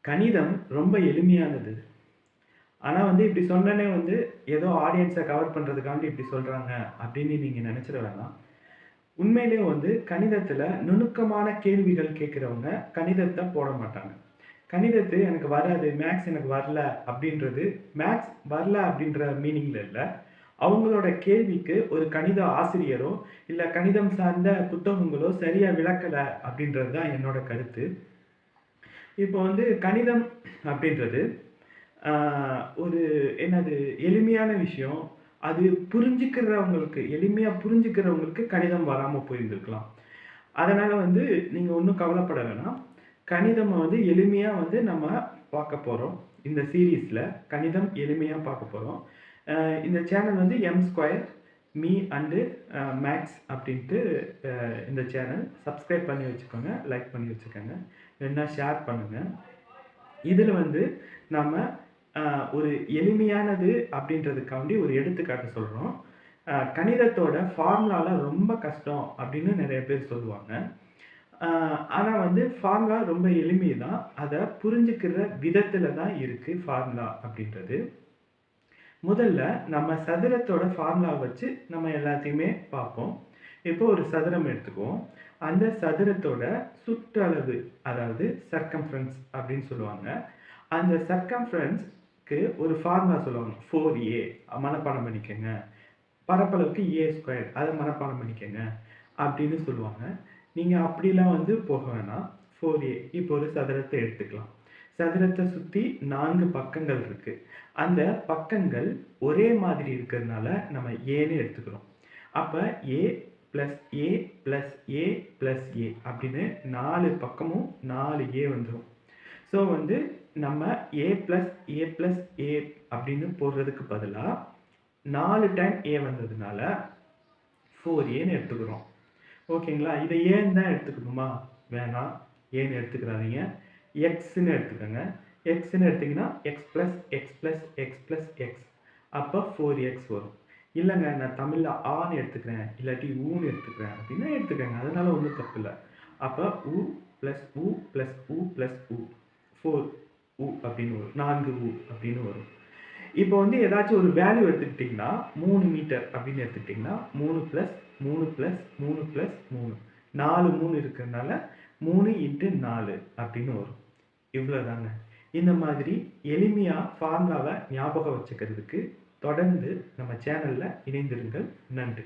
கணிதம் ரொம்ப எளிமையானது. ஆனால் வந்து இப்படி சொன்னனே வந்து, ஏதோ ஆடியன்ஸை கவர் பண்ணுறதுக்காண்டி இப்படி சொல்கிறாங்க அப்படின்னு நீங்கள் நினச்சிட வேணாம். உண்மையிலே வந்து கணிதத்தில் நுணுக்கமான கேள்விகள் கேட்குறவங்க கணிதத்தை போட மாட்டாங்க. கணிதத்து எனக்கு வராது, மேக்ஸ் எனக்கு வரல அப்படின்றது, மேக்ஸ் வரல அப்படின்ற மீனிங்ல இல்லை அவங்களோட கேள்விக்கு ஒரு கணித ஆசிரியரோ, இல்லை கணிதம் சார்ந்த புத்தகங்களோ சரியாக விளக்கல அப்படின்றது தான் என்னோட கருத்து. இப்போ வந்து கணிதம் அப்படின்றது, ஒரு என்னது எளிமையான விஷயம். அது புரிஞ்சுக்கிறவங்களுக்கு எளிமையாக புரிஞ்சுக்கிறவங்களுக்கு கணிதம் வராமல் போயிருந்துருக்கலாம் அதனால் வந்து நீங்கள் ஒன்றும் கவலைப்பட வேணாம். கணிதம் வந்து எளிமையாக வந்து நம்ம பார்க்க போகிறோம் இந்த சீரீஸில் கணிதம் எளிமையாக பார்க்க போகிறோம் இந்த சேனல் வந்து M square me and max அப்படின்ட்டு இந்த சேனல். சப்ஸ்கிரைப் பண்ணி வச்சுக்கோங்க. லைக் பண்ணி வச்சுக்கோங்க. ரெண்டாக ஷேர் பண்ணுங்க. இதில் வந்து நம்ம ஒரு எளிமையானது அப்படின்றதுக்காண்டி ஒரு எடுத்துக்காட்டு சொல்கிறோம் கணிதத்தோட ஃபார்முலாலாம் ரொம்ப கஷ்டம் அப்படின்னு நிறைய பேர் சொல்லுவாங்க. ஆனால் வந்து ஃபார்முலா ரொம்ப எளிமை தான். அதை புரிஞ்சுக்கிற விதத்தில் தான் இருக்குது ஃபார்முலா அப்படின்றது. முதல்ல நம்ம சதுரத்தோட ஃபார்முலா வச்சு நம்ம எல்லாத்தையுமே பார்ப்போம். இப்போ ஒரு சதுரம் எடுத்துக்குவோம். அந்த சதுரத்தோட சுற்றளவு அதாவது சர்க்கம்ஃபரன்ஸ் அப்படின்னு சொல்லுவாங்க. அந்த சர்க்கம்ஃபரன்ஸ்க்கு ஒரு ஃபார்முலா சொல்லுவாங்க. ஃபோர் ஏ மனப்பாடம் பண்ணிக்கோங்க பரப்பளவுக்கு ஏ ஸ்கொயர் அதை மனப்பாடம் பண்ணிக்கோங்க அப்படின்னு சொல்லுவாங்க. நீங்கள் அப்படிலாம் வந்து போக வேணாம். ஃபோர் ஏ இப்போ ஒரு சதுரத்தை எடுத்துக்கலாம். சதுரத்தை சுற்றி நான்கு பக்கங்கள் இருக்குது அந்த பக்கங்கள் ஒரே மாதிரி இருக்கிறதுனால நம்ம ஏன்னு எடுத்துக்கிறோம். அப்போ A plus A plus A plus A அப்படின்னு நாலு பக்கமும் நாலு ஏ வந்துடும் ஸோ வந்து நம்ம ஏ பிளஸ் ஏ பிளஸ் ஏ அப்படின்னு போடுறதுக்கு பதிலாக நாலு டைம் ஏ வந்ததுனால ஃபோர் ஏன்னு எடுத்துக்கிறோம். ஓகேங்களா? இதை ஏன்னு தான் எடுத்துக்கணுமா? வேணாம். ஏன்னு எடுத்துக்கிறாதீங்க. எக்ஸ்ன்னு எடுத்துக்கோங்க எக்ஸ்ன்னு எடுத்தீங்கன்னா plus plus plus plus plus plus x அப்ப 4x வரும். இல்லைங்க நான் தமிழில் ஆன்னு எடுத்துக்கிறேன். இல்லாட்டி ஊன்னு எடுத்துக்கிறேன் அப்படின்னா எடுத்துக்கங்க. அதனால ஒன்றும் தப்பு இல்லை அப்போ U plus U plus U plus U four U அப்படின்னு வரும். நான்கு ஊ அப்படின்னு வரும். இப்போ வந்து ஏதாச்சும் ஒரு வேல்யூ எடுத்துக்கிட்டிங்கன்னா மூணு மீட்டர் அப்படின்னு எடுத்துக்கிட்டிங்கன்னா மூணு ப்ளஸ் மூணு ப்ளஸ் மூணு ப்ளஸ் மூணு நாலு மூணு இருக்கிறதுனால மூணு இன்ட்டு நாலு அப்படின்னு வரும். இவ்வளோதாங்க. இந்த மாதிரி எளிமையாக ஃபார்முலாவை ஞாபகம் வச்சுக்கிறதுக்கு தொடர்ந்து நம்ம சேனலில் இணைந்திருங்கள். நன்றி.